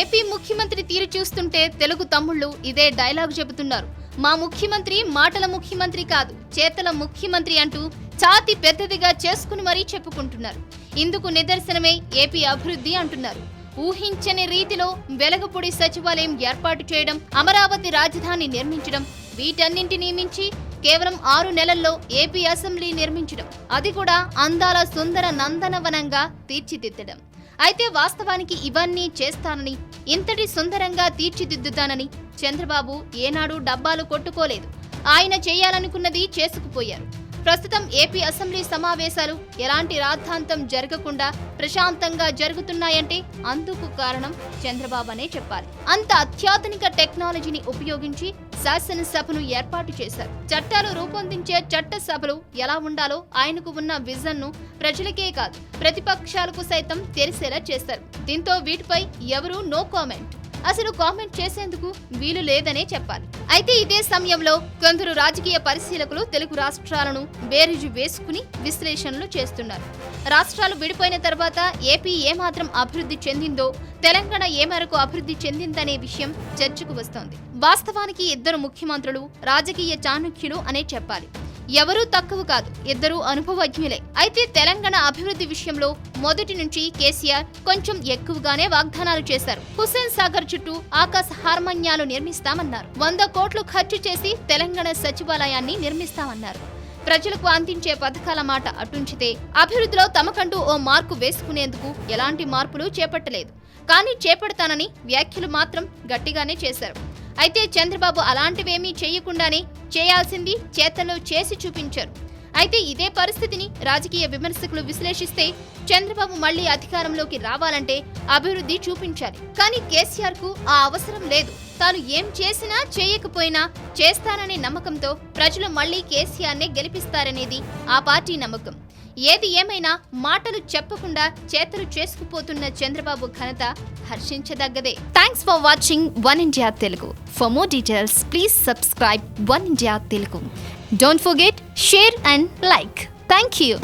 AP ముఖ్యమంత్రి తీరు చూస్తుంటే తెలుగు తమ్ముళ్ళు ఇదే డైలాగ్ చెబుతున్నారు. మా ముఖ్యమంత్రి మాటల ముఖ్యమంత్రి కాదు చేతల ముఖ్యమంత్రి అంటూ ఛాతి పెద్దదిగా చేసుకుని మరీ చెప్పుకుంటున్నారు. ఇందుకు నిదర్శనమే ఏపీ అభివృద్ధి అంటున్నారు. ఊహించని రీతిలో వెలగపూడి సచివాలయం ఏర్పాటు చేయడం అమరావతి రాజధాని నిర్మించడం వీటన్నింటినీ మించి కేవలం ఆరు నెలల్లో ఏపీ అసెంబ్లీ నిర్మించడం అది కూడా అందాల సుందర నందనవనంగా తీర్చిదిద్దడం. అయితే వాస్తవానికి ఇవన్నీ చేస్తానని ఇంతటి సుందరంగా తీర్చిదిద్దుతానని చంద్రబాబు ఏనాడు డబ్బాలు కొట్టుకోలేదు. ఆయన చేయాలనుకున్నది చేసుకుపోయారు. ప్రస్తుతం ఏపీ అసెంబ్లీ సమావేశాలు ఎలాంటి రాద్ధాంతం జరగకుండా ప్రశాంతంగా జరుగుతున్నాయంటే అందుకు కారణం చంద్రబాబు అనే చెప్పాలి. అంత అత్యాధునిక టెక్నాలజీని ఉపయోగించి శాసనసభను ఏర్పాటు చేశారు. చట్టాలు రూపొందించే చట్ట సభలు ఎలా ఉండాలో ఆయనకు ఉన్న విజన్ను ప్రజలకే కాదు ప్రతిపక్షాలకు సైతం తెలిసేలా చేశారు దీంతో వీటిపై ఎవరూ నో కామెంట్. అసలు కామెంట్ చేసేందుకు వీలు లేదనే చెప్పాలి. అయితే ఇదే సమయంలో కొందరు రాజకీయ పరిశీలకులు తెలుగు రాష్ట్రాలను బేరీజు వేసుకుని విశ్లేషణలు చేస్తున్నారు. రాష్ట్రాలు విడిపోయిన తర్వాత ఏపీ ఏమాత్రం అభివృద్ధి చెందిందో తెలంగాణ ఏ మేరకు అభివృద్ధి చెందిందనే విషయం చర్చకు వస్తోంది. వాస్తవానికి ఇద్దరు ముఖ్యమంత్రులు రాజకీయ చాణుక్యులు అనే చెప్పాలి. ఎవరూ తక్కువ కాదు ఇద్దరూ అనుభవజ్ఞులే. అయితే తెలంగాణ అభివృద్ధి విషయంలో మొదటి నుంచి కేసీఆర్ కొంచెం ఎక్కువగానే వాగ్దానాలు చేశారు. హుస్సేన్ సాగర్ చుట్టూ ఆకాశ హార్మన్యాలు నిర్మిస్తామన్నారు. వంద కోట్లు ఖర్చు చేసి తెలంగాణ సచివాలయాన్ని నిర్మిస్తామన్నారు. ప్రజలకు అందించే పథకాల మాట అటుంచితే అభివృద్ధిలో తమకంటూ ఓ మార్కు వేసుకునేందుకు ఎలాంటి మార్పులు చేపట్టలేదు. కానీ చేపడతానని వ్యాఖ్యలు మాత్రం గట్టిగానే చేశారు. అయితే చంద్రబాబు అలాంటివేమీ చేయకుండానే చేయాల్సింది చేతల్లో చేసి చూపించారు. అయితే ఇదే పరిస్థితిని రాజకీయ విమర్శకులు విశ్లేషిస్తే చంద్రబాబు మళ్ళీ అధికారంలోకి రావాలంటే అభివృద్ధి చూపించాలి. కానీ కేసీఆర్కు ఆ అవసరం లేదు. తాను ఏం చేసినా చేయకపోయినా చేస్తాననే నమ్మకంతో ప్రజలు మళ్ళీ కేసీఆర్నే గెలిపిస్తారనేది ఆ పార్టీ నమ్మకం. ఏది ఏమైనా మాటలు చెప్పకుండా చేతలు చేసుకుపోతున్న చంద్రబాబు ఘనత హర్షించదగ్గదే. Thanks for watching one India Telugu for more details please subscribe one India Telugu don't forget share and like thank you